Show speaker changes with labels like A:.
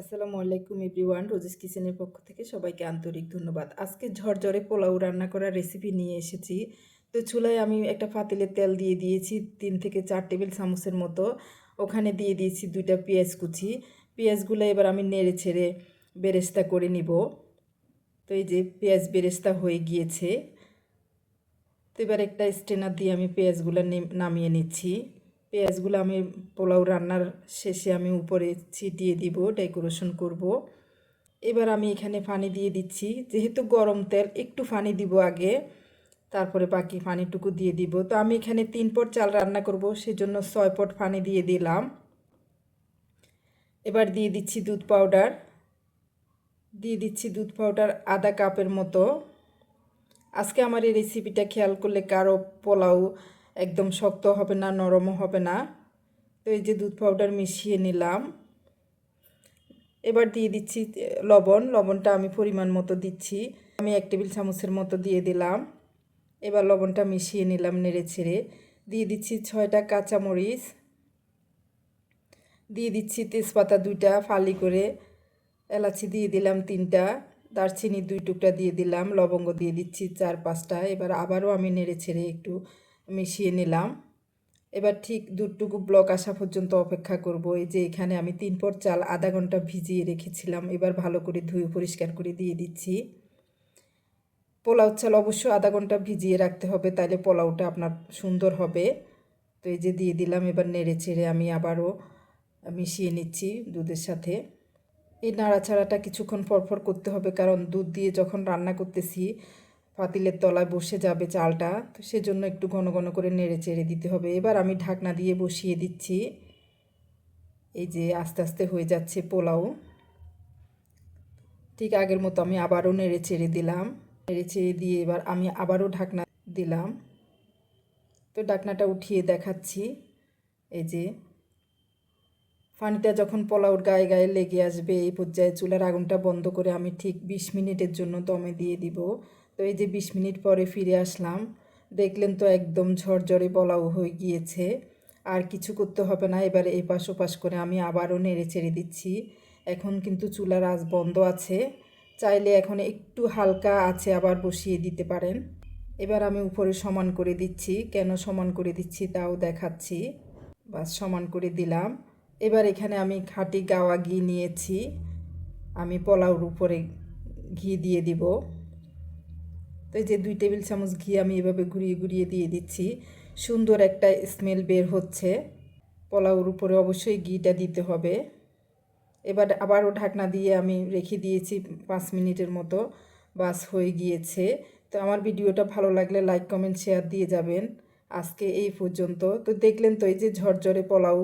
A: আসসালামু আলাইকুম everyone, Rosie's কিচেনের পক্ষ থেকে সবাইকে আন্তরিক ধন্যবাদ। আজকে ঝরঝরে পোলাও রান্না করার রেসিপি নিয়ে এসেছি। তো চুলায় আমি একটা পাতিলে তেল দিয়ে দিয়েছি তিন থেকে চার টেবিল চামচের মতো। ওখানে দিয়ে দিয়েছি দুইটা পেঁয়াজ কুচি। পেঁয়াজগুলো এবার আমি নেড়ে ছেড়ে বেরেস্তা করে নিব। তো এই যে পেঁয়াজ বেরেস্তা হয়ে গিয়েছে। তো এবার একটা স্টেনার দিয়ে আমি পেঁয়াজগুলো নামিয়ে নিচ্ছি। পেঁয়াজগুলো আমি পোলাও রান্নার শেষে আমি উপরে ছিটিয়ে দিব, ডেকোরেশন করব। এবার আমি এখানে পানি দিয়ে দিচ্ছি। যেহেতু গরম তেল, একটু পানি দিব আগে, তারপরে বাকি পানিটুকু দিয়ে দিব। তো আমি এখানে তিন পট চাল রান্না করব, সেজন্য ছয় পট পানি দিয়ে দিলাম। এবার দিয়ে দিচ্ছি দুধ পাউডার। দিয়ে দিচ্ছি দুধ পাউডার আধা কাপের মতো। আজকে আমার এই রেসিপিটা খেয়াল করলে কারও পোলাও একদম শক্ত হবে না, নরমও হবে না। তো এই যে দুধ পাউডার মিশিয়ে নিলাম। এবার দিয়ে দিচ্ছি লবণ। লবণটা আমি পরিমাণ মতো দিচ্ছি। আমি এক টেবিল চামচের মতো দিয়ে দিলাম। এবার লবণটা মিশিয়ে নিলাম নেড়ে ছেড়ে। দিয়ে দিচ্ছি ছয়টা কাঁচামরিচ। দিয়ে দিচ্ছি তেজপাতা দুইটা ফালি করে। এলাচি দিয়ে দিলাম তিনটা। দারচিনি দুই টুকটা দিয়ে দিলাম। লবঙ্গ দিয়ে দিচ্ছি চার পাঁচটা। এবার আবারও আমি নেড়ে ছেড়ে একটু মিশিয়ে নিলাম। এবার ঠিক দুটুকু ব্লক আসা পর্যন্ত অপেক্ষা করব। এই যে এখানে আমি তিন পর চাল আধা ঘণ্টা ভিজিয়ে রেখেছিলাম। এবার ভালো করে ধুয়ে পরিষ্কার করে দিয়ে দিচ্ছি। পোলাও চাল অবশ্য আধা ঘণ্টা ভিজিয়ে রাখতে হবে তাহলে পোলাওটা আপনার সুন্দর হবে। তো এই যে দিয়ে দিলাম, এবার নেড়ে ছেড়ে আমি আবারও মিশিয়ে নিচ্ছি দুধের সাথে। এই নাড়াচাড়াটা কিছুক্ষণ পরপর করতে হবে, কারণ দুধ দিয়ে যখন রান্না করতেছি পাতিলের তলায় বসে যাবে চালটা, তো সেজন্য একটু ঘন ঘন করে নেড়ে চেড়ে দিতে হবে। এবার আমি ঢাকনা দিয়ে বসিয়ে দিচ্ছি। এই যে আস্তে আস্তে হয়ে যাচ্ছে পোলাও। ঠিক আগের মতো আমি আবারও নেড়ে চেড়ে দিলাম। নেড়ে চেড়ে দিয়ে এবার আমি আবারও ঢাকনা দিলাম। তো ঢাকনাটা উঠিয়ে দেখাচ্ছি। এই যে পানিটা যখন পোলাওর গায়ে গায়ে লেগে আসবে, এই পর্যায়ে চুলার আগুনটা বন্ধ করে আমি ঠিক বিশ মিনিটের জন্য দমে দিয়ে দিব। তো এই যে বিশ মিনিট পরে ফিরে আসলাম, দেখলেন তো একদম ঝরঝরে বলাও হয়ে গিয়েছে। আর কিছু করতে হবে না, এবারে এই পাশ ওপাশ করে আমি আবারও নেড়ে চেড়ে দিচ্ছি। এখন কিন্তু চুলার আজ বন্ধ আছে, চাইলে এখন একটু হালকা আছে আবার বসিয়ে দিতে পারেন। এবার আমি উপরে সমান করে দিচ্ছি, কেন সমান করে দিচ্ছি তাও দেখাচ্ছি। বাস সমান করে দিলাম। এবার এখানে আমি খাঁটি গাওয়া ঘি নিয়েছি, আমি পোলাওর উপরে ঘি দিয়ে দিব। তো এই যে দুই টেবিল চামচ ঘি আমি এভাবে ঘুরিয়ে ঘুরিয়ে দিয়ে দিচ্ছি। সুন্দর একটা স্মেল বের হচ্ছে। পোলাওর উপরে অবশ্যই ঘিটা দিতে হবে। এবার আবারও ঢাকনা দিয়ে আমি রেখে দিয়েছি পাঁচ মিনিটের মতো। বাস হয়ে গিয়েছে। তো আমার ভিডিওটা ভালো লাগলে লাইক কমেন্ট শেয়ার দিয়ে যাবেন। আজকে এই পর্যন্ত। তো দেখলেন তো এই যে ঝরঝরে পোলাও